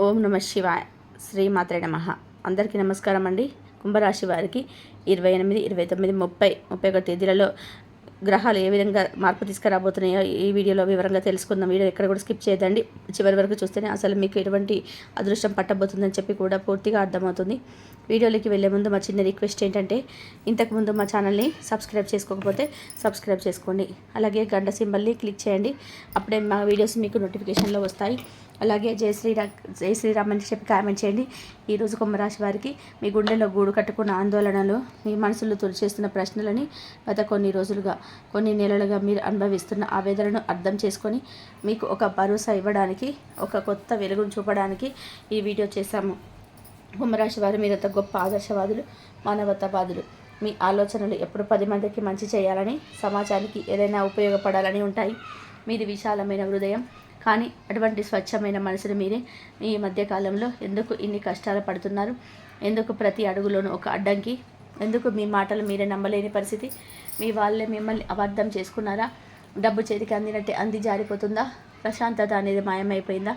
ఓం నమ శివాయ శ్రీమాత్రే నమ. అందరికీ నమస్కారం అండి. కుంభరాశి వారికి ఇరవై ఎనిమిది ఇరవై తొమ్మిది ముప్పై ముప్పై ఒక తేదీలలో గ్రహాలు ఏ విధంగా మార్పు తీసుకురాబోతున్నాయో ఈ వీడియోలో వివరంగా తెలుసుకుందాం. వీడియో ఎక్కడ కూడా స్కిప్ చేయదండి. చివరి వరకు చూస్తేనే అసలు మీకు ఎటువంటి అదృష్టం పట్టబోతుందని చెప్పి కూడా పూర్తిగా అర్థమవుతుంది. వీడియోలోకి వెళ్ళే ముందు మా చిన్న రిక్వెస్ట్ ఏంటంటే ఇంతకుముందు మా ఛానల్ని సబ్స్క్రైబ్ చేసుకోకపోతే సబ్స్క్రైబ్ చేసుకోండి. అలాగే గంట సింబల్ని క్లిక్ చేయండి. అప్పుడే మా వీడియోస్ మీకు నోటిఫికేషన్లో వస్తాయి. అలాగే జై శ్రీరా జై శ్రీరామ్ అని చెప్పి కామెంట్ చేయండి. ఈరోజు కుంభరాశి వారికి మీ గుండెలో గూడు కట్టుకున్న ఆందోళనలు మీ మనసులో తొలిచేస్తున్న ప్రశ్నలని గత కొన్ని రోజులుగా కొన్ని నెలలుగా మీరు అనుభవిస్తున్న ఆవేదనను అర్థం చేసుకొని మీకు ఒక భరోసా ఇవ్వడానికి ఒక కొత్త వెలుగును చూపడానికి ఈ వీడియో చేశాము. కుంభరాశి వారు మీరంత గొప్ప ఆదర్శవాదులు మానవతావాదులు. మీ ఆలోచనలు ఎప్పుడు పది మందికి మంచి చేయాలని సమాజానికి ఏదైనా ఉపయోగపడాలని ఉంటాయి. మీది విశాలమైన హృదయం కానీ అటువంటి స్వచ్ఛమైన మనసును మీరే ఈ మధ్యకాలంలో ఎందుకు ఇన్ని కష్టాలు పడుతున్నారు? ఎందుకు ప్రతి అడుగులోనూ ఒక అడ్డంకి? ఎందుకు మీ మాటలు మీరే నమ్మలేని పరిస్థితి? మీ వాళ్ళే మిమ్మల్ని అబద్ధం చేసుకున్నారా? డబ్బు చేతికి అందినట్టే అంది జారిపోతుందా? ప్రశాంతత అనేది మాయమైపోయిందా?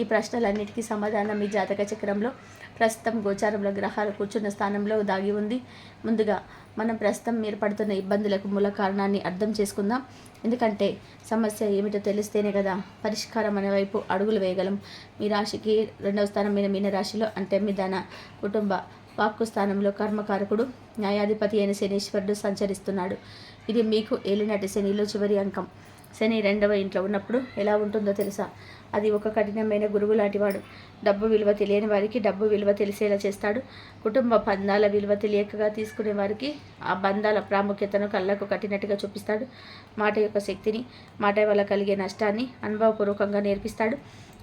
ఈ ప్రశ్నలన్నిటికీ సమాధానం మీ జాతక చక్రంలో ప్రస్తుతం గోచారంలో గ్రహాలు కూర్చున్న స్థానంలో దాగి ఉంది. ముందుగా మనం ప్రస్తుతం మీరు పడుతున్న ఇబ్బందులకు మూల కారణాన్ని అర్థం చేసుకుందాం. ఎందుకంటే సమస్య ఏమిటో తెలిస్తేనే కదా పరిష్కారం అనే వైపు అడుగులు వేయగలం. మీ రాశికి రెండవ స్థానం మీద మీన రాశిలో అంటే మీ ధన కుటుంబ వాక్కు స్థానంలో కర్మకారకుడు న్యాయాధిపతి అయిన శనీశ్వరుడు సంచరిస్తున్నాడు. ఇది మీకు ఏలినటి శనిలో చివరి అంకం. శని రెండవ ఇంట్లో ఉన్నప్పుడు ఎలా ఉంటుందో తెలుసా? అది ఒక కఠినమైన గురువు లాంటివాడు. డబ్బు విలువ తెలియని వారికి డబ్బు విలువ తెలిసేలా చేస్తాడు. కుటుంబ బంధాల విలువ తెలియకగా తీసుకునే వారికి ఆ బంధాల ప్రాముఖ్యతను కళ్ళకు కట్టినట్టుగా చూపిస్తాడు. మాట యొక్క శక్తిని మాట వల్ల కలిగే నష్టాన్ని అనుభవపూర్వకంగా నేర్పిస్తాడు.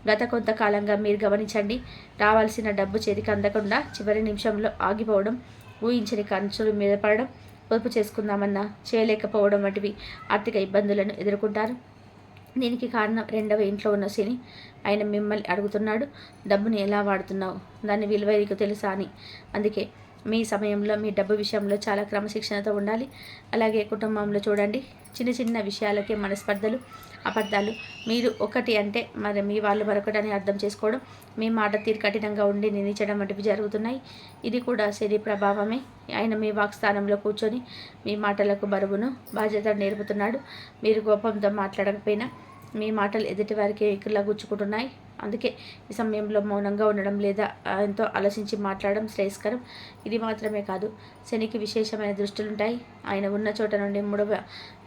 గత కొంతకాలంగా మీరు గమనించండి రావాల్సిన డబ్బు చేతికి అందకుండా చివరి నిమిషంలో ఆగిపోవడం ఊహించని ఖర్చులు మీద పడడం పొదుపు చేసుకుందామన్నా చేయలేకపోవడం వంటివి ఆర్థిక ఇబ్బందులను ఎదుర్కొంటారు. దీనికి కారణం రెండవ ఇంట్లో ఉన్న శని. ఆయన మిమ్మల్ని అడుగుతున్నాడు డబ్బుని ఎలా వాడుతున్నావు? దాని విలువ నీకు తెలుసా? అని. అందుకే మీ సమయంలో మీ డబ్బు విషయంలో చాలా క్రమశిక్షణతో ఉండాలి. అలాగే కుటుంబంలో చూడండి చిన్న చిన్న విషయాలకే మనస్పర్ధలు అబద్ధాలు. మీరు ఒకటి అంటే మరి మీ వాళ్ళు మరొకటని అర్థం చేసుకోవడం మీ మాట తీరు కఠినంగా ఉండి నిందించడం వంటివి జరుగుతున్నాయి. ఇది కూడా శని ప్రభావమే. ఆయన మీ వాక్స్థానంలో కూర్చొని మీ మాటలకు బరువును బాధ్యత నేర్పుతున్నాడు. మీరు కోపంతో మాట్లాడకపోయినా మీ మాటలు ఎదుటి వారికి ఎక్కడలా గుచ్చుకుంటున్నాయి. అందుకే ఈ సమయంలో మౌనంగా ఉండడం లేదా ఎంతో ఆలోచించి మాట్లాడడం శ్రేయస్కరం. ఇది మాత్రమే కాదు శనికి విశేషమైన దృష్టిలుంటాయి. ఆయన ఉన్న చోట నుండి మూడవ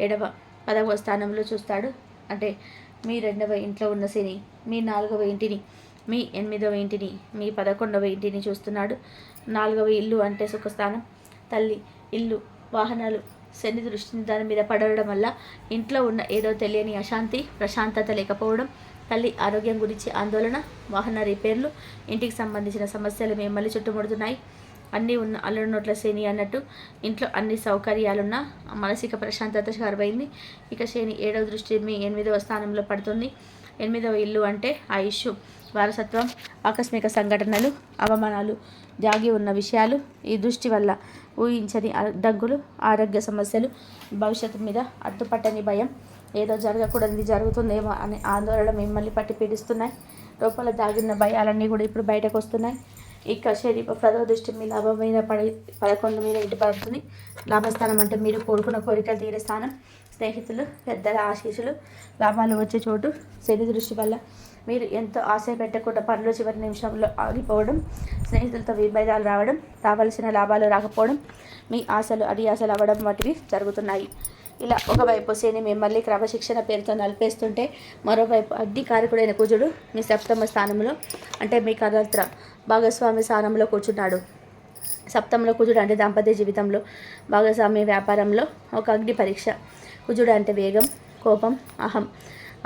ఏడవ పదవ స్థానంలో చూస్తాడు. అంటే మీ రెండవ ఇంట్లో ఉన్న శని మీ నాలుగవ ఇంటిని మీ ఎనిమిదవ ఇంటిని మీ పదకొండవ ఇంటిని చూస్తున్నాడు. నాలుగవ ఇల్లు అంటే సుఖస్థానం. తల్లి ఇల్లు వాహనాలు శని దృష్టిని దాని మీద పడడం వల్ల ఇంట్లో ఉన్న ఏదో తెలియని అశాంతి ప్రశాంతత లేకపోవడం తల్లి ఆరోగ్యం గురించి ఆందోళన వాహన రిపేర్లు ఇంటికి సంబంధించిన సమస్యలు మిమ్మల్ని చుట్టుముడుతున్నాయి. అన్నీ ఉన్న అల్లుడు నోట్ల శని అన్నట్టు ఇంట్లో అన్ని సౌకర్యాలున్న మానసిక ప్రశాంతత కరువైంది. ఇక శని ఏడవ దృష్టి మీ ఎనిమిదవ స్థానంలో పడుతుంది. ఎనిమిదవ ఇల్లు అంటే ఆయుష్ వారసత్వం ఆకస్మిక సంఘటనలు అవమానాలు జాగి ఉన్న విషయాలు ఈ దృష్టి వల్ల ఊహించని అడ్డంకులు ఆరోగ్య సమస్యలు భవిష్యత్తు మీద అడ్డుపట్టని భయం. ఏదో జరగకూడనిది జరుగుతుందేమో అనే ఆందోళన మిమ్మల్ని పట్టి పీడిస్తున్నాయి. లోపల దాగిన భయాలన్నీ కూడా ఇప్పుడు బయటకు వస్తున్నాయి. ఇక శరీర ప్రథమ దృష్టి మీ లాభం మీద పడి పదకొండు మీద ఇంటి పడుతుంది లాభస్థానం అంటే మీరు కోరుకున్న కోరికలు తీరే స్థానం. స్నేహితులు పెద్దల ఆశీస్సులు లాభాలు వచ్చే చోటు శని దృష్టి వల్ల. మీరు ఎంతో ఆశ పెట్టకుండా పనులు చివరి నిమిషంలో ఆగిపోవడం స్నేహితులతో విభేదాలు రావడం రావాల్సిన లాభాలు రాకపోవడం మీ ఆశలు అడియాసలు అవ్వడం వంటివి జరుగుతున్నాయి. ఇలా ఒకవైపు శని మిమ్మల్ని క్రమశిక్షణ పేరుతో నలిపేస్తుంటే మరోవైపు అగ్నికారకుడైన కుజుడు మీ సప్తమ స్థానంలో అంటే మీ కదత్ర భాగస్వామి స్థానంలో కూర్చున్నాడు. సప్తంలో కుజుడు అంటే దాంపత్య జీవితంలో భాగస్వామి వ్యాపారంలో ఒక అగ్ని పరీక్ష. కుజుడు అంటే వేగం కోపం అహం.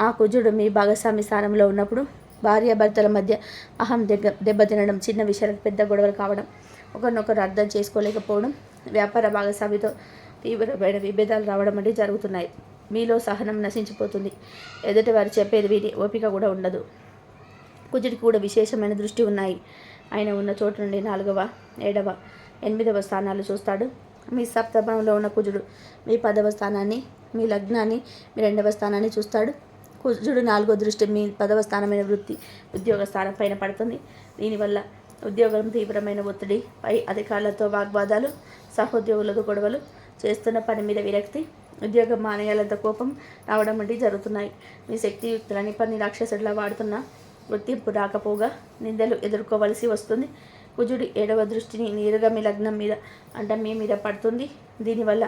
ఆ కుజుడు మీ భాగస్వామి స్థానంలో ఉన్నప్పుడు భార్యాభర్తల మధ్య అహం దెగ్గ దెబ్బతినడం చిన్న విషయాలకు పెద్ద గొడవలు కావడం ఒకరినొకరు అర్థం చేసుకోలేకపోవడం వ్యాపార భాగస్వామితో తీవ్రమైన విభేదాలు రావడం వంటివి జరుగుతున్నాయి. మీలో సహనం నశించిపోతుంది. ఎదుటి వారు చెప్పేది విని ఓపిక కూడా ఉండదు. కుజుడికి కూడా విశేషమైన దృష్టి ఉన్నాయి. ఆయన ఉన్న చోటు నుండి నాలుగవ ఏడవ ఎనిమిదవ స్థానాలు చూస్తాడు. మీ సప్తమంలో ఉన్న కుజుడు మీ పదవ స్థానాన్ని మీ లగ్నాన్ని మీ రెండవ స్థానాన్ని చూస్తాడు. కుజుడు నాలుగో దృష్టి మీ పదవ స్థానమైన వృత్తి ఉద్యోగ స్థానం పైన పడుతుంది. దీనివల్ల ఉద్యోగం తీవ్రమైన ఒత్తిడి పై అధికారులతో వాగ్వాదాలు సహోద్యోగులతో గొడవలు చేస్తున్న పని మీద విరక్తి ఉద్యోగం మానేయాలంత కోపం రావడం వంటివి జరుగుతున్నాయి. మీ శక్తియుక్తులని పని రాక్షసుడిలా వాడుతున్న గుర్తింపు రాకపోగా నిందలు ఎదుర్కోవలసి వస్తుంది. కుజుడి ఏడవ దృష్టిని నేరుగా మీ లగ్నం మీద అంటే మీ మీద పడుతుంది. దీనివల్ల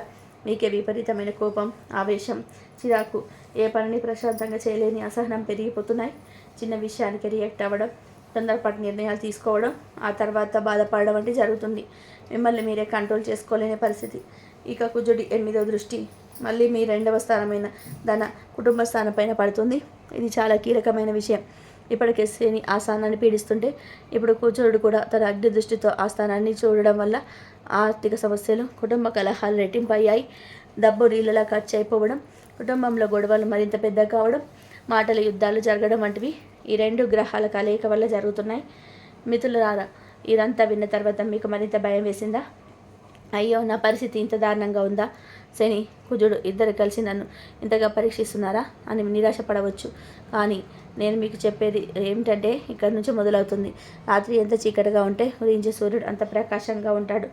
మీకే విపరీతమైన కోపం ఆవేశం చిరాకు. ఏ పనిని ప్రశాంతంగా చేయలేని అసహనం పెరిగిపోతున్నాయి. చిన్న విషయానికి రియాక్ట్ అవ్వడం తొందరపాటు నిర్ణయాలు తీసుకోవడం ఆ తర్వాత బాధపడడం వంటి జరుగుతుంది. మిమ్మల్ని మీరే కంట్రోల్ చేసుకోలేని పరిస్థితి. ఇక కుజుడి ఎనిమిదో దృష్టి. మళ్ళీ మీ రెండవ స్థానమైన ధన కుటుంబ స్థానం పైన పడుతుంది. ఇది చాలా కీలకమైన విషయం. ఇప్పటికే శని ఆ స్థానాన్ని పీడిస్తుంటే ఇప్పుడు కూచురుడు కూడా తన అగ్ని దృష్టితో ఆ స్థానాన్ని చూడడం వల్ల ఆర్థిక సమస్యలు కుటుంబ కలహాలు రెట్టింపు అయ్యాయి డబ్బు నీళ్ళలా ఖర్చు అయిపోవడం కుటుంబంలో గొడవలు మరింత పెద్ద కావడం మాటల యుద్ధాలు జరగడం వంటివి ఈ రెండు గ్రహాల కలయిక వల్ల జరుగుతున్నాయి. మిత్రులారా ఇదంతా విన్న తర్వాత మీకు మరింత భయం వేసిందా? అయ్యో నా పరిస్థితి ఇంత దారుణంగా ఉందా? శని కుజుడు ఇద్దరు కలిసి నన్ను ఇంతగా పరీక్షిస్తున్నారా అని నిరాశపడవచ్చు. కానీ నేను మీకు చెప్పేది ఏమిటంటే ఇక్కడి నుంచి మొదలవుతుంది. రాత్రి ఎంత చీకటిగా ఉంటే ఉదయించే సూర్యుడు అంత ప్రకాశంగా ఉంటాడు.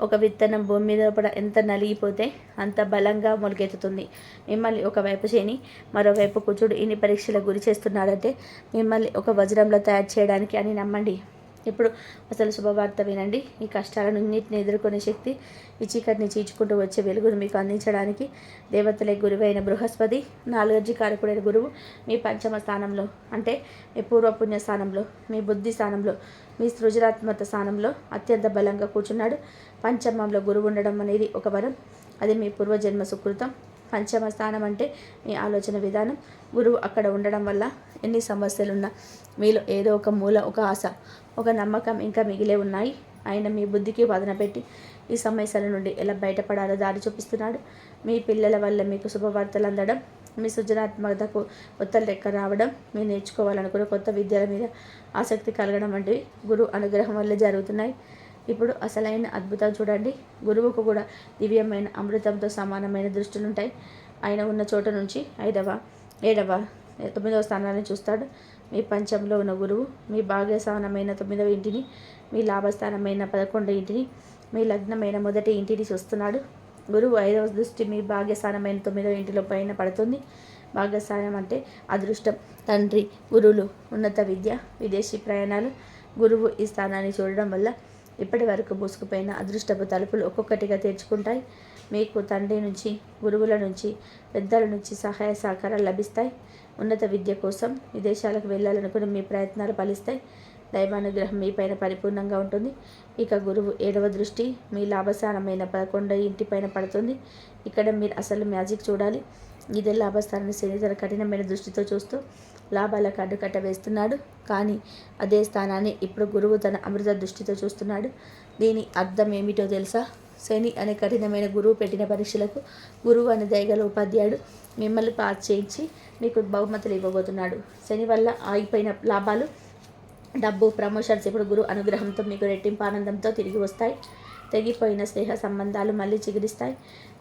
ఒక విత్తనం భూమి మీద పడ ఎంత నలిగిపోతే అంత బలంగా మొలకెత్తుతుంది. మిమ్మల్ని ఒకవైపు చేయని మరోవైపు కుజుడు ఇన్ని పరీక్షలకు గురి చేస్తున్నాడంటే మిమ్మల్ని ఒక వజ్రంలో తయారు చేయడానికి అని నమ్మండి. ఇప్పుడు అసలు శుభవార్త వినండి. ఈ కష్టాలన్నింటిని ఎదుర్కొనే శక్తి ఈ చీకటిని చీచుకుంటూ వచ్చే వెలుగును మీకు అందించడానికి దేవతలే గురువైన బృహస్పతి నాలుగర్జీ కారకుడైన గురువు మీ పంచమ స్థానంలో అంటే మీ పూర్వపుణ్య స్థానంలో మీ బుద్ధి స్థానంలో మీ సృజనాత్మక స్థానంలో అత్యంత బలంగా కూర్చున్నాడు. పంచమంలో గురువు ఉండడం అనేది ఒక వరం. అది మీ పూర్వజన్మ సుకృతం. పంచమ స్థానం అంటే మీ ఆలోచన విధానం. గురువు అక్కడ ఉండడం వల్ల ఎన్ని సమస్యలున్నా మీలో ఏదో ఒక మూల ఒక ఆశ ఒక నమ్మకం ఇంకా మిగిలే ఉన్నాయి. ఆయన మీ బుద్ధికి వదన పెట్టి ఈ సమస్యల నుండి ఎలా బయటపడాలో దారి చూపిస్తున్నాడు. మీ పిల్లల వల్ల మీకు శుభవార్తలు అందడం మీ సృజనాత్మకతకు కొత్త లెక్క రావడం మీరు నేర్చుకోవాలనుకున్న కొత్త విద్యల మీద ఆసక్తి కలగడం వంటివి గురువు అనుగ్రహం వల్ల జరుగుతున్నాయి. ఇప్పుడు అసలైన అద్భుతం చూడండి. గురువుకు కూడా దివ్యమైన అమృతంతో సమానమైన దృష్టిలుంటాయి. ఆయన ఉన్న చోట నుంచి ఐదవ ఏడవ తొమ్మిదవ స్థానాన్ని చూస్తాడు. మీ పంచంలో ఉన్న గురువు మీ భాగ్యస్థానమైన తొమ్మిదవ ఇంటిని మీ లాభస్థానమైన పదకొండవ ఇంటిని మీ లగ్నమైన మొదటి ఇంటిని చూస్తున్నాడు. గురువు ఐదవ దృష్టి మీ భాగ్యస్థానమైన తొమ్మిదవ ఇంటిలో పైన పడుతుంది. భాగ్యస్థానం అంటే అదృష్టం. తండ్రి గురువులు ఉన్నత విద్య విదేశీ ప్రయాణాలు. గురువు ఈ స్థానాన్ని చూడడం వల్ల ఇప్పటి వరకు మూసుకుపోయిన అదృష్టపు తలుపులు ఒక్కొక్కటిగా తెరుచుకుంటాయి. మీకు తండ్రి నుంచి గురువుల నుంచి పెద్దల నుంచి సహాయ సహకారాలు లభిస్తాయి. ఉన్నత విద్య కోసం విదేశాలకు వెళ్ళాలనుకుని మీ ప్రయత్నాలు ఫలిస్తాయి. దైవానుగ్రహం మీ పైన పరిపూర్ణంగా ఉంటుంది. ఇక గురువు ఏడవ దృష్టి మీ లాభస్థానమైన పదకొండ ఇంటిపైన పడుతుంది. ఇక్కడ మీరు అసలు మ్యాజిక్ చూడాలి. ఇదే లాభస్థానాన్ని శని తన కఠినమైన దృష్టితో చూస్తూ లాభాలకు అడ్డుకట్ట వేస్తున్నాడు. కానీ అదే స్థానాన్ని ఇప్పుడు గురువు తన అమృత దృష్టితో చూస్తున్నాడు. దీని అర్థం ఏమిటో తెలుసా? శని అనే కఠినమైన గురువు పెట్టిన పరీక్షలకు గురువు అనే దయగల ఉపాధ్యాయుడు మిమ్మల్ని పాస్ చేయించి మీకు బహుమతులు ఇవ్వబోతున్నాడు. శని వల్ల ఆగిపోయిన లాభాలు డబ్బు ప్రమోషన్స్ ఇప్పుడు గురు అనుగ్రహంతో మీకు రెట్టింపు ఆనందంతో తిరిగి వస్తాయి. తెగిపోయిన స్నేహ సంబంధాలు మళ్ళీ చిగురిస్తాయి.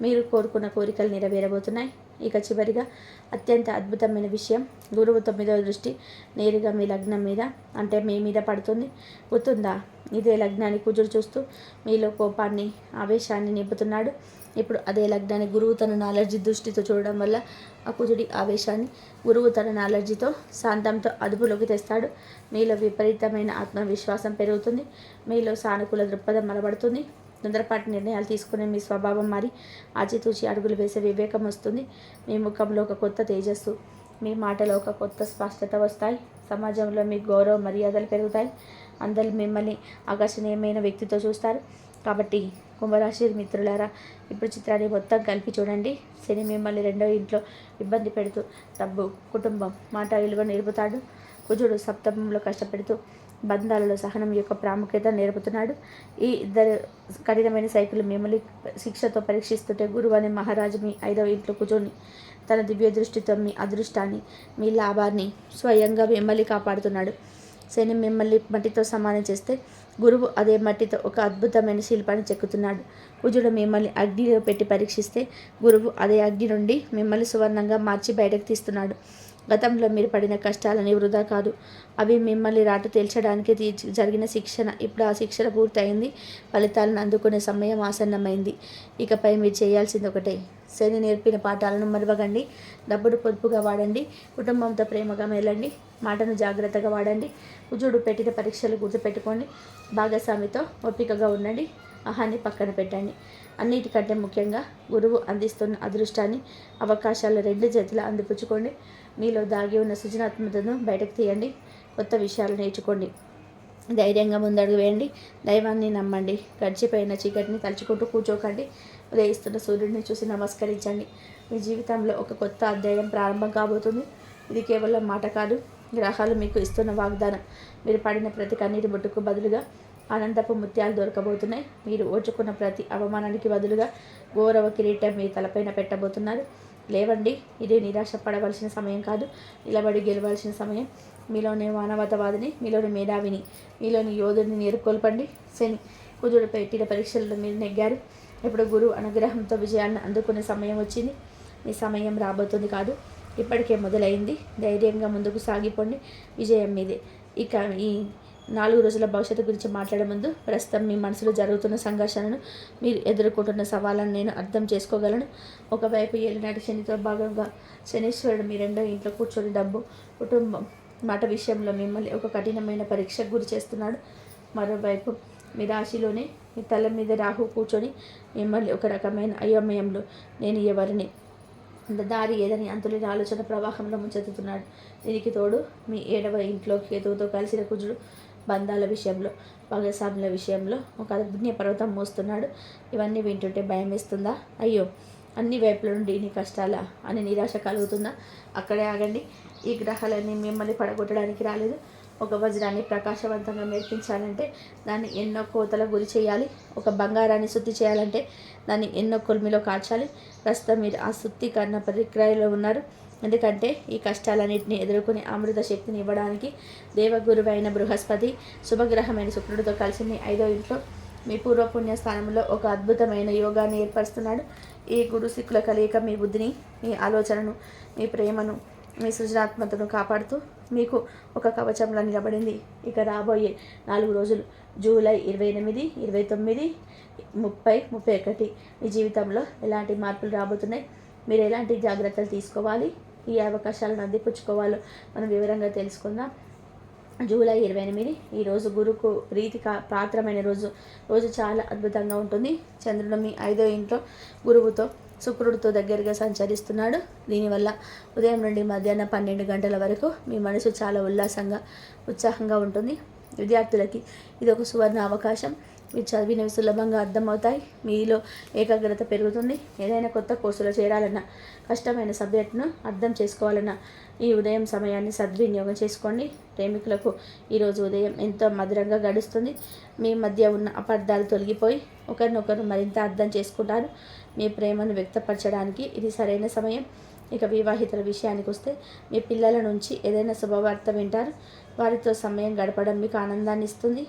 మీరు కోరుకున్న కోరికలు నెరవేరబోతున్నాయి. ఇక చివరిగా అత్యంత అద్భుతమైన విషయం గురువు తొమ్మిదవ దృష్టి నేరుగా మీ లగ్నం మీద అంటే మీ మీద పడుతుంది. గుర్తుందా? ఇదే లగ్నాన్ని కుజుడు చూస్తూ మీలో కోపాన్ని ఆవేశాన్ని నింపుతున్నాడు. ఇప్పుడు అదే లగ్నాన్ని గురువు తన నాలెడ్జి దృష్టితో చూడడం వల్ల ఆ కుజుడి ఆవేశాన్ని గురువు తన నాలెడ్జితో శాంతంతో అదుపులోకి తెస్తాడు. మీలో విపరీతమైన ఆత్మవిశ్వాసం పెరుగుతుంది. మీలో సానుకూల దృక్పథం మలబడుతుంది. తొందరపాటు నిర్ణయాలు తీసుకునే మీ స్వభావం మారి ఆచితూచి అడుగులు వేసే వివేకం వస్తుంది. మీ ముఖంలో ఒక కొత్త తేజస్సు మీ మాటలో ఒక కొత్త స్పష్టత వస్తాయి. సమాజంలో మీ గౌరవ మర్యాదలు పెరుగుతాయి. అందరూ మిమ్మల్ని ఆకర్షణీయమైన వ్యక్తితో చూస్తారు. కాబట్టి కుంభరాశి మిత్రులారా ఇప్పుడు చిత్రాన్ని మొత్తం కలిపి చూడండి. శని మిమ్మల్ని రెండో ఇంట్లో ఇబ్బంది పెడుతూ డబ్బు కుటుంబం మాట విలువ నేర్పుతాడు. కుజుడు సప్తమంలో కష్టపెడుతూ బంధాలలో సహనం యొక్క ప్రాముఖ్యత నేర్పుతున్నాడు. ఈ ఇద్దరు కఠినమైన సైకిల్ మిమ్మల్ని శిక్షతో పరీక్షిస్తుంటే గురువు అనే మహారాజు మీ ఐదవ ఇంట్లో కూర్చొని తన దివ్య దృష్టితో మీ అదృష్టాన్ని మీ లాభాన్ని స్వయంగా మిమ్మల్ని కాపాడుతున్నాడు. శని మిమ్మల్ని మట్టితో సమానం చేస్తే గురువు అదే మట్టితో ఒక అద్భుతమైన శిల్పాన్ని చెక్కుతున్నాడు. కుజుడు మిమ్మల్ని అగ్నిలో పెట్టి పరీక్షిస్తే గురువు అదే అగ్ని నుండి మిమ్మల్ని సువర్ణంగా మార్చి బయటకు తీస్తున్నాడు. గతంలో మీరు పడిన కష్టాలని వృధా కాదు. అవి మిమ్మల్ని రాట తేల్చడానికి తీ- జరిగిన శిక్షణ. ఇప్పుడు ఆ శిక్షణ పూర్తయింది. ఫలితాలను అందుకునే సమయం ఆసన్నమైంది. ఇకపై మీరు చేయాల్సింది ఒకటే. శని నేర్పిన పాఠాలను మరవకండి డబ్బును పొదుపుగా వాడండి. కుటుంబంతో ప్రేమగా మెలండి. మాటను జాగ్రత్తగా వాడండి. ఉజుడు పెట్టిన పరీక్షలు గుర్తుపెట్టుకోండి. భాగస్వామితో ఓపికగా ఉండండి. అహాన్ని పక్కన పెట్టండి. అన్నిటికంటే ముఖ్యంగా గురువు అందిస్తున్న అదృష్టాన్ని అవకాశాలు రెండు చేతులు అందిపుచ్చుకోండి. మీలో దాగి ఉన్న సృజనాత్మకతను బయటకు తీయండి. కొత్త విషయాలు నేర్చుకోండి. ధైర్యంగా ముందడుగు వేయండి. దైవాన్ని నమ్మండి. గడిచిపోయిన చీకటిని తలుచుకుంటూ కూర్చోకండి. ఉదయిస్తున్న సూర్యుడిని చూసి నమస్కరించండి. మీ జీవితంలో ఒక కొత్త అధ్యాయం ప్రారంభం కాబోతుంది. ఇది కేవలం మాట కాదు. గ్రహాలు మీకు ఇస్తున్న వాగ్దానం. మీరు పడిన ప్రతి కన్నీటి బొట్టుకు బదులుగా అనంతపు ముత్యాలు దొరకబోతున్నాయి. మీరు ఓచుకున్న ప్రతి అవమానానికి బదులుగా గౌరవ కిరీటం మీ తలపైన పెట్టబోతున్నారు. లేవండి ఇది నిరాశ పడవలసిన సమయం కాదు. నిలబడి గెలవాల్సిన సమయం. మీలోని మానవతవాదిని మీలోని మేధావిని మీలోని యోధుడిని నేర్కొల్పండి శని కుజుడు పెట్టిన పరీక్షల్లో మీరు నెగ్గారు. ఇప్పుడు గురువు అనుగ్రహంతో విజయాన్ని అందుకునే సమయం వచ్చింది. మీ సమయం రాబోతుంది కాదు. ఇప్పటికే మొదలైంది. ధైర్యంగా ముందుకు సాగిపోండి. విజయం మీదే. ఇక ఈ నాలుగు రోజుల భవిష్యత్తు గురించి మాట్లాడే ముందు ప్రస్తుతం మీ మనసులో జరుగుతున్న సంఘర్షణను మీరు ఎదుర్కొంటున్న సవాళ్ళను నేను అర్థం చేసుకోగలను. ఒకవైపు ఏలినాటి శనితో భాగంగా శనీశ్వరుడు మీ రెండో ఇంట్లో కూర్చొని డబ్బు కుటుంబం మాట విషయంలో మిమ్మల్ని ఒక కఠినమైన పరీక్షకు గురి చేస్తున్నాడు. మరోవైపు మీ రాశిలోనే మీ తల మీద రాహు కూర్చొని మిమ్మల్ని ఒక రకమైన అయోమయంలో నేను ఎవరిని దారి ఏదని అంతులేని ఆలోచన ప్రవాహంలో ముంచెత్తుతున్నాడు. దీనికి తోడు మీ ఏడవ ఇంట్లో కేతువుతో కలిసిన కుజుడు బంధాల విషయంలో భాగస్వాముల విషయంలో ఒక అగ్ని పర్వతం మోస్తున్నాడు. ఇవన్నీ వింటుంటే భయం వేస్తుందా? అయ్యో అన్ని వైపుల నుండి నీ కష్టాలా? అని నిరాశ కలుగుతుందా? అక్కడే ఆగండి. ఈ గ్రహాలన్నీ మిమ్మల్ని పడగొట్టడానికి రాలేదు. ఒక వజ్రాన్ని ప్రకాశవంతంగా మెరిపించాలంటే దాన్ని ఎన్నో కోతల గురి చేయాలి. ఒక బంగారాన్ని శుద్ధి చేయాలంటే దాన్ని ఎన్నో కొలిమిలో కాల్చాలి. ప్రస్తుతం మీరు ఆ శుద్ధీకరణ ప్రక్రియలో ఉన్నారు. ఎందుకంటే ఈ కష్టాలన్నింటినీ ఎదుర్కొని అమృత శక్తిని ఇవ్వడానికి దేవగురువైన బృహస్పతి శుభగ్రహమైన శుక్రుడితో కలిసి మీ ఐదో ఇంట్లో మీ పూర్వపుణ్య స్థానంలో ఒక అద్భుతమైన యోగాన్ని ఏర్పరుస్తున్నాడు. ఈ గురు సిక్కుల కలయిక మీ బుద్ధిని మీ ఆలోచనను మీ ప్రేమను మీ సృజనాత్మకతను కాపాడుతూ మీకు ఒక కవచంలా నిలబడింది. ఇక రాబోయే నాలుగు రోజులు జూలై ఇరవై ఎనిమిది ఇరవై తొమ్మిది ముప్పై ముప్పై ఒకటి మీ జీవితంలో ఎలాంటి మార్పులు రాబోతున్నాయి? మీరు ఎలాంటి జాగ్రత్తలు తీసుకోవాలి? ఈ అవకాశాలను అందిపుచ్చుకోవాలో మనం వివరంగా తెలుసుకుందాం. జూలై ఇరవై ఎనిమిది ఈరోజు గురుకు ప్రీతిక పాత్రమైన రోజు. రోజు చాలా అద్భుతంగా ఉంటుంది. చంద్రుడు మీ ఐదో ఇంట్లో గురువుతో శుక్రుడితో దగ్గరగా సంచరిస్తున్నాడు. దీనివల్ల ఉదయం నుండి మధ్యాహ్నం పన్నెండు గంటల వరకు మీ మనసు చాలా ఉల్లాసంగా ఉత్సాహంగా ఉంటుంది. విద్యార్థులకి ఇది ఒక సువర్ణ అవకాశం. మీరు చదివినవి సులభంగా అర్థమవుతాయి. మీలో ఏకాగ్రత పెరుగుతుంది. ఏదైనా కొత్త కోర్సులో చేరాలన్నా కష్టమైన సబ్జెక్టును అర్థం చేసుకోవాలన్నా ఈ ఉదయం సమయాన్ని సద్వినియోగం చేసుకోండి. ప్రేమికులకు ఈరోజు ఉదయం ఎంతో మధురంగా గడుస్తుంది. మీ మధ్య ఉన్న అపార్థాలు తొలగిపోయి ఒకరినొకరు మరింత అర్థం చేసుకుంటారు. మీ ప్రేమను వ్యక్తపరచడానికి ఇది సరైన సమయం. ఇక వివాహితుల విషయానికి వస్తే మీ పిల్లల నుంచి ఏదైనా శుభవార్త వింటారు. వారితో సమయం గడపడం మీకు ఆనందాన్ని ఇస్తుంది.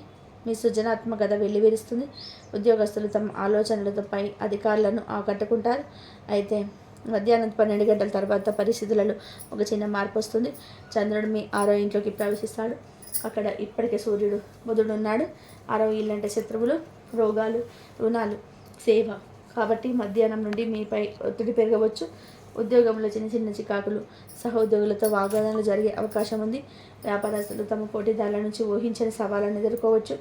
మీ సృజనాత్మకత వెల్లివిరుస్తుంది. ఉద్యోగస్తులు తమ ఆలోచనలతో పై అధికారులను ఆకట్టుకుంటారు. అయితే మధ్యాహ్నం పన్నెండు గంటల తర్వాత పరిస్థితులలో ఒక చిన్న మార్పు వస్తుంది. చంద్రుడు మీ ఆరో ఇంట్లోకి ప్రవేశిస్తాడు. అక్కడ ఇప్పటికే సూర్యుడు బుధుడు ఉన్నాడు. ఆరో ఇల్లంటే శత్రువులు రోగాలు రుణాలు సేవ. కాబట్టి మధ్యాహ్నం నుండి మీపై ఒత్తిడి పెరగవచ్చు. ఉద్యోగంలో చిన్న చిన్న చికాకులు సహోద్యోగులతో వాగ్వాదాలు జరిగే అవకాశం ఉంది. వ్యాపారస్తులు తమ పోటీదారుల నుంచి ఊహించని సవాళ్ళను ఎదుర్కోవచ్చు.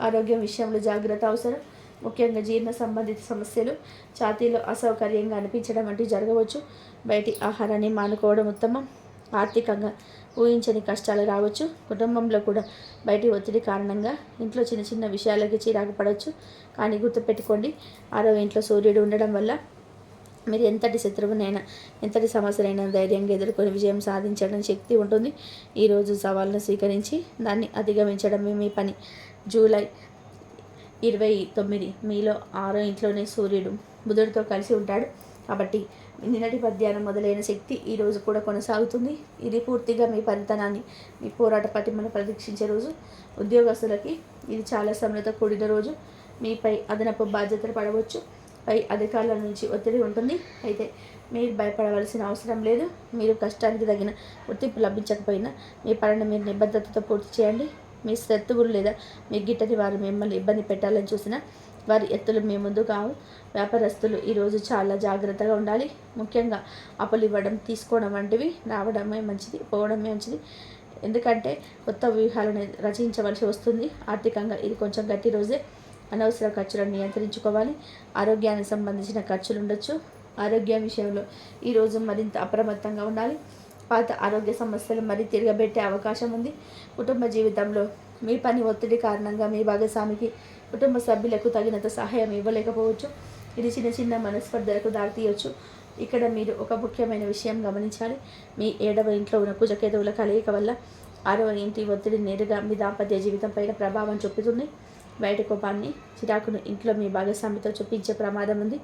ఆరోగ్యం విషయంలో జాగ్రత్త అవసరం. ముఖ్యంగా జీర్ణ సంబంధిత సమస్యలు ఛాతీలో అసౌకర్యంగా అనిపించడం వంటివి జరగవచ్చు. బయటి ఆహారాన్ని మానుకోవడం ఉత్తమం. ఆర్థికంగా ఊహించని కష్టాలు రావచ్చు. కుటుంబంలో కూడా బయటి ఒత్తిడి కారణంగా ఇంట్లో చిన్న చిన్న విషయాలకి చిరాకు పడవచ్చు. కానీ గుర్తుపెట్టుకోండి ఆరో ఇంట్లో సూర్యుడు ఉండడం వల్ల మీరు ఎంతటి శత్రువునైనా ఎంతటి సమస్యలైనా ధైర్యంగా ఎదుర్కొని విజయం సాధించడం శక్తి ఉంటుంది. ఈరోజు సవాళ్ళను స్వీకరించి దాన్ని అధిగమించడమే మీ పని. జూలై ఇరవై తొమ్మిది మీలో ఆరో ఇంట్లోనే సూర్యుడు బుధుడితో కలిసి ఉంటాడు. కాబట్టి నిన్నటి మధ్యాహ్నం మొదలైన శక్తి ఈరోజు కూడా కొనసాగుతుంది. ఇది పూర్తిగా మీ పనితనాన్ని మీ పోరాట పటిమను పరీక్షించే రోజు. ఉద్యోగస్తులకి ఇది చాలా శ్రమలతో కూడిన రోజు. మీపై అదనపు బాధ్యతలు పడవచ్చు. పై అధికారుల నుంచి ఒత్తిడి ఉంటుంది. అయితే మీరు భయపడవలసిన అవసరం లేదు. మీరు కష్టానికి తగిన గుర్తింపు లభించకపోయినా మీ పనిని మీరు నిబద్ధతతో పూర్తి చేయండి. మీ శత్రువులు లేదా మీ గిట్టని వారు మిమ్మల్ని ఇబ్బంది పెట్టాలని చూసిన వారి ఎత్తులు మీ ముందు కావు. వ్యాపారస్తులు ఈరోజు చాలా జాగ్రత్తగా ఉండాలి. ముఖ్యంగా అప్పులు ఇవ్వడం తీసుకోవడం వంటివి రావడమే మంచిది పోవడమే మంచిది. ఎందుకంటే కొత్త వ్యూహాలను రచించవలసి వస్తుంది. ఆర్థికంగా ఇది కొంచెం గట్టి రోజే. అనవసర ఖర్చులను నియంత్రించుకోవాలి. ఆరోగ్యానికి సంబంధించిన ఖర్చులు ఉండొచ్చు. ఆరోగ్య విషయంలో ఈరోజు మరింత అప్రమత్తంగా ఉండాలి. పాత ఆరోగ్య సమస్యలు మరీ తిరగబెట్టే అవకాశం ఉంది. కుటుంబ జీవితంలో మీ పని ఒత్తిడి కారణంగా మీ భాగస్వామికి కుటుంబ సభ్యులకు తగినంత సహాయం ఇవ్వలేకపోవచ్చు. ఇది చిన్న చిన్న మనస్పర్ధలకు దారితీయవచ్చు ఇక్కడ మీరు ఒక ముఖ్యమైన విషయం గమనించాలి. మీ ఏడవ ఇంట్లో ఉన్న కుజకేతువుల కలయిక వల్ల ఆరవ ఇంటి ఒత్తిడి నేరుగా మీ దాంపత్య జీవితం పైన ప్రభావం చూపుతుంది. బయట కోపాన్ని చిరాకును ఇంట్లో మీ భాగస్వామితో చూపించే ప్రమాదం ఉంది.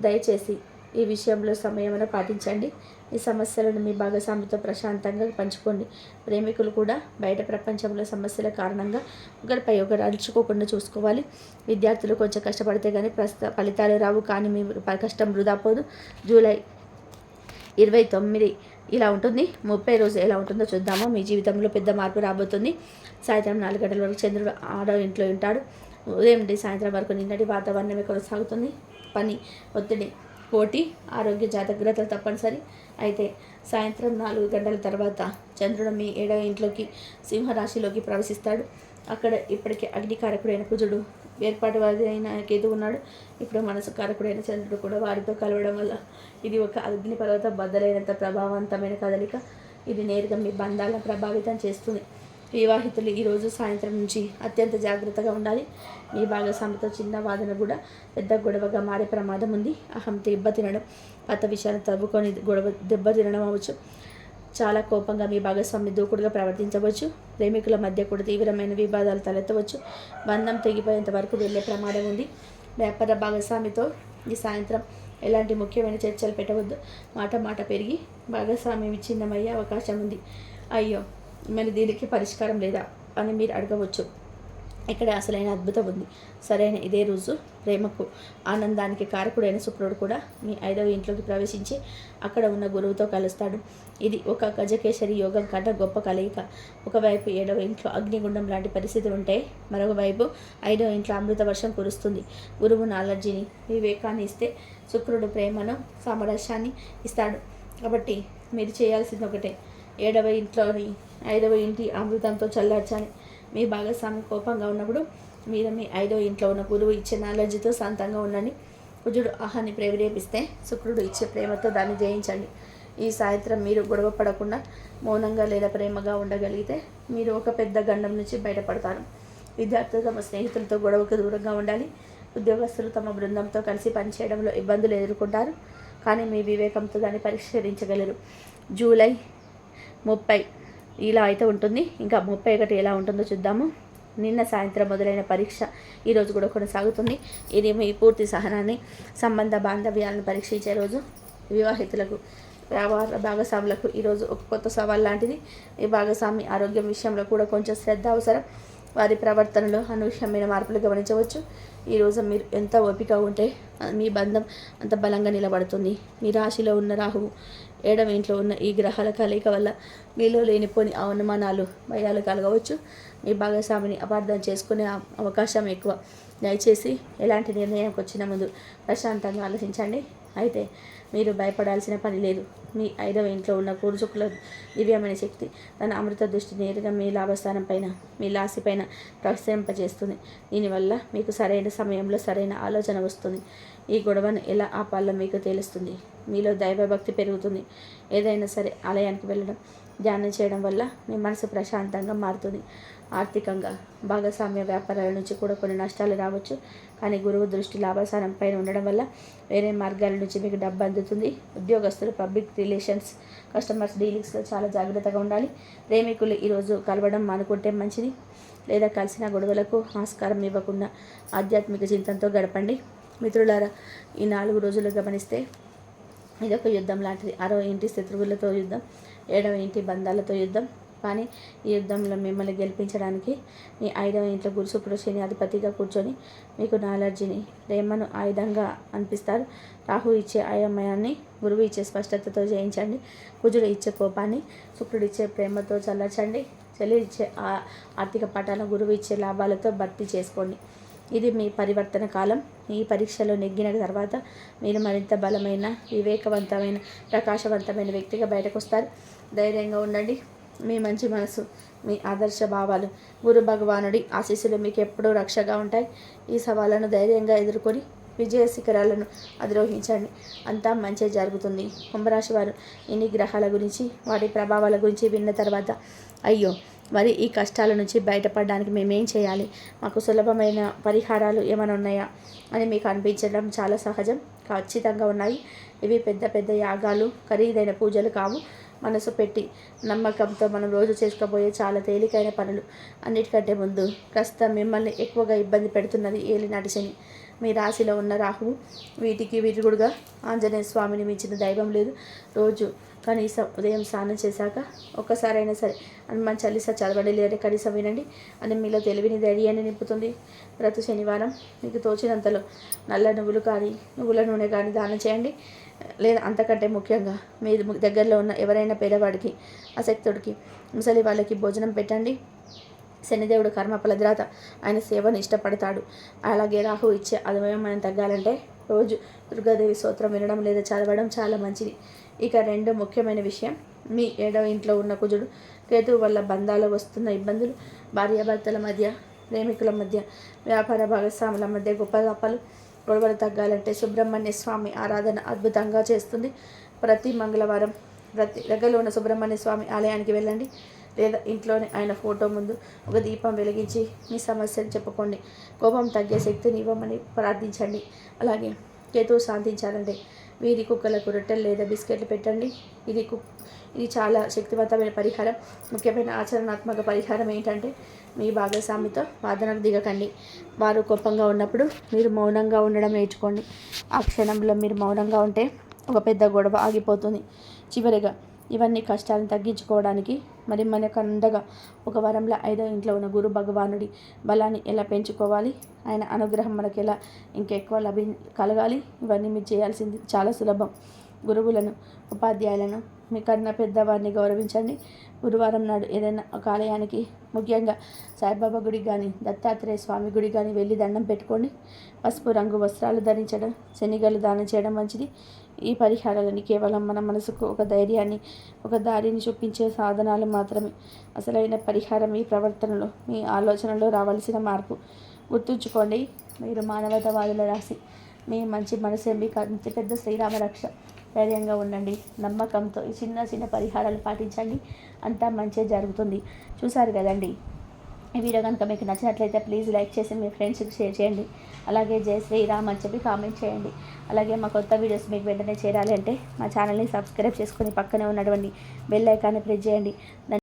దయచేసి ఈ విషయంలో సమయమున పాటించండి. ఈ సమస్యలను మీ భాగస్వామితో ప్రశాంతంగా పంచుకోండి. ప్రేమికులు కూడా బయట ప్రపంచంలో సమస్యల కారణంగా ఒకరిపై ఒకరు అలుచుకోకుండా చూసుకోవాలి. విద్యార్థులు కొంచెం కష్టపడితే కానీ ప్రస్తుత ఫలితాలు రావు. కానీ మీ కష్టం వృధా పోదు. జూలై ఇరవై తొమ్మిది ఇలా ఉంటుంది. ముప్పై రోజు ఎలా ఉంటుందో చూద్దాము. మీ జీవితంలో పెద్ద మార్పు రాబోతుంది. సాయంత్రం నాలుగు గంటల వరకు చంద్రుడు ఆడో ఇంట్లో ఉంటాడు. ఉదయం నుండి సాయంత్రం వరకు నిన్నటి వాతావరణమే కొనసాగుతుంది. పని ఒత్తిడి పోటీ ఆరోగ్య జాగ్రత్తలు తప్పనిసరి. అయితే సాయంత్రం నాలుగు గంటల తర్వాత చంద్రుడు మీ ఏడవ ఇంట్లోకి సింహరాశిలోకి ప్రవేశిస్తాడు. అక్కడ ఇప్పటికే అగ్నికారకుడైన కుజుడు ఏర్పాటు అయిన కేతు ఉన్నాడు. ఇప్పుడు మనసు కారకుడైన చంద్రుడు కూడా వారితో కలవడం వల్ల ఇది ఒక అగ్నిపర్వత బద్దలైనంత ప్రభావవంతమైన కదలిక. ఇది నేరుగా మీ బంధాలను ప్రభావితం చేస్తుంది. వివాహితులు ఈరోజు సాయంత్రం నుంచి అత్యంత జాగ్రత్తగా ఉండాలి. మీ భాగస్వామితో చిన్న వాదన కూడా పెద్ద గొడవగా మారే ప్రమాదం ఉంది. అహం దెబ్బ తినడం పాత విషయాన్ని తవ్వుకొని గొడవ దెబ్బ తినడం అవ్వచ్చు చాలా కోపంగా మీ భాగస్వామి దూకుడుగా ప్రవర్తించవచ్చు. ప్రేమికుల మధ్య కూడా తీవ్రమైన వివాదాలు తలెత్తవచ్చు. బంధం తెగిపోయేంత వరకు వెళ్ళే ప్రమాదం ఉంది. వ్యాపార భాగస్వామితో ఈ సాయంత్రం ఎలాంటి ముఖ్యమైన చర్చలు పెట్టవద్దు. మాట మాట పెరిగి భాగస్వామి విచ్ఛిన్నమయ్యే అవకాశం ఉంది. అయ్యో మరి దీనికి పరిష్కారం లేదా అని మీరు అడగవచ్చు. ఇక్కడ అసలైన అద్భుతం ఉంది. సరైన ఇదే రోజు ప్రేమకు ఆనందానికి కారకుడైన శుక్రుడు కూడా మీ ఐదవ ఇంట్లోకి ప్రవేశించి అక్కడ ఉన్న గురువుతో కలుస్తాడు. ఇది ఒక గజకేశరి యోగం కన్నా గొప్ప కలయిక. ఒకవైపు ఏడవ ఇంట్లో అగ్నిగుండం లాంటి పరిస్థితి ఉంటే మరొక వైపు ఐదవ ఇంట్లో అమృత వర్షం కురుస్తుంది. గురువు నాలెడ్జిని వివేకాన్ని ఇస్తే శుక్రుడు ప్రేమను సామరస్యాన్ని ఇస్తాడు. కాబట్టి మీరు చేయాల్సింది ఒకటే. ఏడవ ఇంట్లోని ఐదవ ఇంటి అమృతంతో చల్లార్చాలి. మీ భాగస్వామి కోపంగా ఉన్నప్పుడు మీరు మీ ఐదో ఇంట్లో ఉన్న గురువు ఇచ్చే నాలెడ్జ్తో శాంతంగా ఉండండి. కుజుడు ఆహాన్ని ప్రేరేపిస్తే శుక్రుడు ఇచ్చే ప్రేమతో దాన్ని జయించండి. ఈ సాయంత్రం మీరు గొడవ పడకుండా మౌనంగా లేదా ప్రేమగా ఉండగలిగితే మీరు ఒక పెద్ద గండం నుంచి బయటపడతారు. విద్యార్థులు తమ స్నేహితులతో గొడవకు దూరంగా ఉండాలి. ఉద్యోగస్తులు తమ బృందంతో కలిసి పనిచేయడంలో ఇబ్బందులు ఎదుర్కొంటారు. కానీ మీ వివేకంతో దాన్ని పరిష్కరించగలరు. జూలై ముప్పై ఇలా అయితే ఉంటుంది. ఇంకా ముప్పై ఒకటి ఎలా ఉంటుందో చూద్దాము. నిన్న సాయంత్రం మొదలైన పరీక్ష ఈరోజు కూడా కొనసాగుతుంది. ఇది మీ పూర్తి సహనాన్ని సంబంధ బాంధవ్యాలను పరీక్షించే రోజు. వివాహితులకు వ్యాపార భాగస్వాములకు ఈరోజు ఒక కొత్త సవాల్ లాంటిది. ఈ భాగస్వామి ఆరోగ్యం విషయంలో కూడా కొంచెం శ్రద్ధ అవసరం. వారి ప్రవర్తనలో అనూహ్యమైన మార్పులు గమనించవచ్చు. ఈరోజు మీరు ఎంత ఓపిక ఉంటే మీ బంధం అంత బలంగా నిలబడుతుంది. మీ రాశిలో ఉన్న రాహువు ఏడవ ఇంట్లో ఉన్న ఈ గ్రహాల కలయిక వల్ల మీలో లేనిపోని అవనుమానాలు భయాలు కలగవచ్చు. మీ భాగస్వామిని అపార్థం చేసుకునే అవకాశం ఎక్కువ. దయచేసి ఎలాంటి నిర్ణయానికి వచ్చిన ముందు ప్రశాంతంగా ఆలోచించండి. అయితే మీరు భయపడాల్సిన పని లేదు. మీ ఐదవ ఇంట్లో ఉన్న కూర్చుకుల దివ్యమైన శక్తి తన అమృత దృష్టి నేరుగా మీ లాభస్థానం పైన మీ లాసి పైన ప్రసరింపజేస్తుంది. దీనివల్ల మీకు సరైన సమయంలో సరైన ఆలోచన వస్తుంది. ఈ గొడవను ఎలా ఆపాలో మీకు తెలుస్తుంది. మీలో దైవభక్తి పెరుగుతుంది. ఏదైనా సరే ఆలయానికి వెళ్ళడం ధ్యానం చేయడం వల్ల మీ మనసు ప్రశాంతంగా మారుతుంది. ఆర్థికంగా భాగస్వామ్య వ్యాపారాల నుంచి కూడా కొన్ని నష్టాలు రావచ్చు. కానీ గురువు దృష్టి లాభసారం పైన ఉండడం వల్ల వేరే మార్గాల నుంచి మీకు డబ్బు అందుతుంది. ఉద్యోగస్తులు పబ్లిక్ రిలేషన్స్ కస్టమర్స్ డీలింగ్స్లో చాలా జాగ్రత్తగా ఉండాలి. ప్రేమికులు ఈరోజు కలవడం మానుకుంటే మంచిది. లేదా కలిసిన గొడవలకు ఆస్కారం ఇవ్వకుండా ఆధ్యాత్మిక చింతనతో గడపండి. మిత్రులారా ఈ నాలుగు రోజులు గమనిస్తే ఇదొక యుద్ధం లాంటిది. ఆరో ఇంటి శత్రువులతో యుద్ధం ఏడవ ఇంటి బంధాలతో యుద్ధం కానీ ఈ యుద్ధంలో మిమ్మల్ని గెలిపించడానికి మీ ఐదవ ఇంట్లో గురు శని అధిపతిగా కూర్చొని మీకు నాలెడ్జిని ప్రేమను ఆయుధంగా అనిపిస్తారు. రాహు ఇచ్చే అయోమయాన్ని గురువు ఇచ్చే స్పష్టతతో జయించండి. కుజుడు ఇచ్చే కోపాన్ని శుక్రుడు ఇచ్చే ప్రేమతో చల్లచండి. చెల్లి ఇచ్చే ఆ- ఆర్థిక పటాలను గురువు ఇచ్చే లాభాలతో భర్తీ చేసుకోండి. ఇది మీ పరివర్తన కాలం. ఈ పరీక్షలో నెగ్గిన తర్వాత మీరు మరింత బలమైన వివేకవంతమైన ప్రకాశవంతమైన వ్యక్తిగా బయటకు వస్తారు ధైర్యంగా ఉండండి. మీ మంచి మనసు మీ ఆదర్శ భావాలు గురు భగవానుడి ఆశీస్సులు మీకు ఎప్పుడూ రక్షగా ఉంటాయి. ఈ సవాళ్ళను ధైర్యంగా ఎదుర్కొని విజయ శిఖరాలను అధిరోహించండి. అంతా మంచి జరుగుతుంది. కుంభరాశి వారు ఇన్ని గ్రహాల గురించి వాటి ప్రభావాల గురించి విన్న తర్వాత అయ్యో మరి ఈ కష్టాల నుంచి బయటపడడానికి మేమేం చేయాలి? మాకు సులభమైన పరిహారాలు ఏమైనా ఉన్నాయా? అని మీకు అనిపించడం చాలా సహజం. ఖచ్చితంగా ఉన్నాయి. ఇవి పెద్ద పెద్ద యాగాలు ఖరీదైన పూజలు కావు. మనసు పెట్టి నమ్మకంతో మనం రోజు చేసుకోబోయే చాలా తేలికైన పనులు. అన్నిటికంటే ముందు ప్రస్తుతం మిమ్మల్ని ఎక్కువగా ఇబ్బంది పెడుతున్నది ఏలినాటి శని. మీ రాశిలో ఉన్న రాహువు వీటికి విరుగుడుగా ఆంజనేయ స్వామిని మించిన దైవం లేదు. రోజు కనీసం ఉదయం స్నానం చేశాక ఒక్కసారైనా సరే హనుమాన్ చాలీసా చదవండి లేదంటే కనీసం వినండి అని మీలో తెలివిని ధైర్యాన్ని నింపుతుంది. ప్రతి శనివారం మీకు తోచినంతలో నల్ల నువ్వులు కానీ నువ్వుల నూనె కానీ దానం చేయండి. లేదా అంతకంటే ముఖ్యంగా మీ దగ్గరలో ఉన్న ఎవరైనా పేదవాడికి అశక్తుడికి ముసలి వాళ్ళకి భోజనం పెట్టండి. శనిదేవుడు కర్మ ఫలద్రాత ఆయన సేవను ఇష్టపడతాడు. అలాగే రాహు ఇచ్చే అదమయం మనం తగ్గాలంటే రోజు దుర్గాదేవి స్తోత్రం వినడం లేదా చదవడం చాలా మంచిది. ఇక రెండు ముఖ్యమైన విషయం మీ ఏడవ ఇంట్లో ఉన్న కుజుడు కేతువు వల్ల బంధాలు వస్తున్న ఇబ్బందులు భార్యాభర్తల మధ్య ప్రేమికుల మధ్య వ్యాపార భాగస్వాముల మధ్య గొప్ప తప్పలు గొడవలు తగ్గాలంటే సుబ్రహ్మణ్య స్వామి ఆరాధన అద్భుతంగా చేస్తుంది. ప్రతి మంగళవారం ప్రతి దగ్గరలో ఉన్న సుబ్రహ్మణ్య స్వామి ఆలయానికి వెళ్ళండి. లేదా ఇంట్లోనే ఆయన ఫోటో ముందు ఒక దీపం వెలిగించి మీ సమస్యను చెప్పుకోండి. కోపం తగ్గే శక్తిని ఇవ్వమని ప్రార్థించండి. అలాగే కేతువు శాంతించాలంటే వీధి కుక్కలకు రొట్టెలు లేదా బిస్కెట్లు పెట్టండి. ఇది కుక్ ఇది చాలా శక్తివంతమైన పరిహారం. ముఖ్యమైన ఆచరణాత్మక పరిహారం ఏంటంటే మీ భాగస్వామితో వాదనకు దిగకండి. వారు కోపంగా ఉన్నప్పుడు మీరు మౌనంగా ఉండడం నేర్చుకోండి. ఆ క్షణంలో మీరు మౌనంగా ఉంటే ఒక పెద్ద గొడవ ఆగిపోతుంది. చివరిగా ఇవన్నీ కష్టాలను తగ్గించుకోవడానికి మరి మనకు అండగా ఒక వరంలో ఐదో ఇంట్లో ఉన్న గురు భగవానుడి బలాన్ని ఎలా పెంచుకోవాలి? ఆయన అనుగ్రహం మనకి ఎలా ఇంకెక్కువ లభి కలగాలి? ఇవన్నీ మీరు చేయాల్సింది చాలా సులభం. గురువులను ఉపాధ్యాయులను మీ కన్నా పెద్దవారిని గౌరవించండి. గురువారం నాడు ఏదైనా ఒక ఆలయానికి ముఖ్యంగా సాయిబాబా గుడికి కానీ దత్తాత్రేయ స్వామి గుడికి కానీ వెళ్ళి దండం పెట్టుకోండి. పసుపు రంగు వస్త్రాలు ధరించడం శనిగలు దానం చేయడం మంచిది. ఈ పరిహారాలని కేవలం మన మనసుకు ఒక ధైర్యాన్ని ఒక దారిని చూపించే సాధనాలు మాత్రమే. అసలైన పరిహారం మీ ప్రవర్తనలో మీ ఆలోచనలో రావాల్సిన మార్పు. గుర్తుంచుకోండి మీరు మానవతావాదుల రాసి మీ మంచి మనసే మీకు అంత పెద్ద శ్రీరామ రక్ష. ధైర్యంగా ఉండండి. నమ్మకంతో ఈ చిన్న చిన్న పరిహారాలు పాటించండి. అంతా మంచి జరుగుతుంది. చూసారు కదండి? ఈ వీడియో కనుక మీకు నచ్చినట్లయితే ప్లీజ్ లైక్ చేసి మీ ఫ్రెండ్స్కి షేర్ చేయండి. అలాగే జై శ్రీరామ్ అని చెప్పి కామెంట్ చేయండి. అలాగే మా కొత్త వీడియోస్ మీకు వెంటనే చేరాలి అంటే మా ఛానల్ని సబ్స్క్రైబ్ చేసుకొని పక్కనే ఉన్నటువంటి బెల్ ఐకాన్ని ప్రెస్ చేయండి.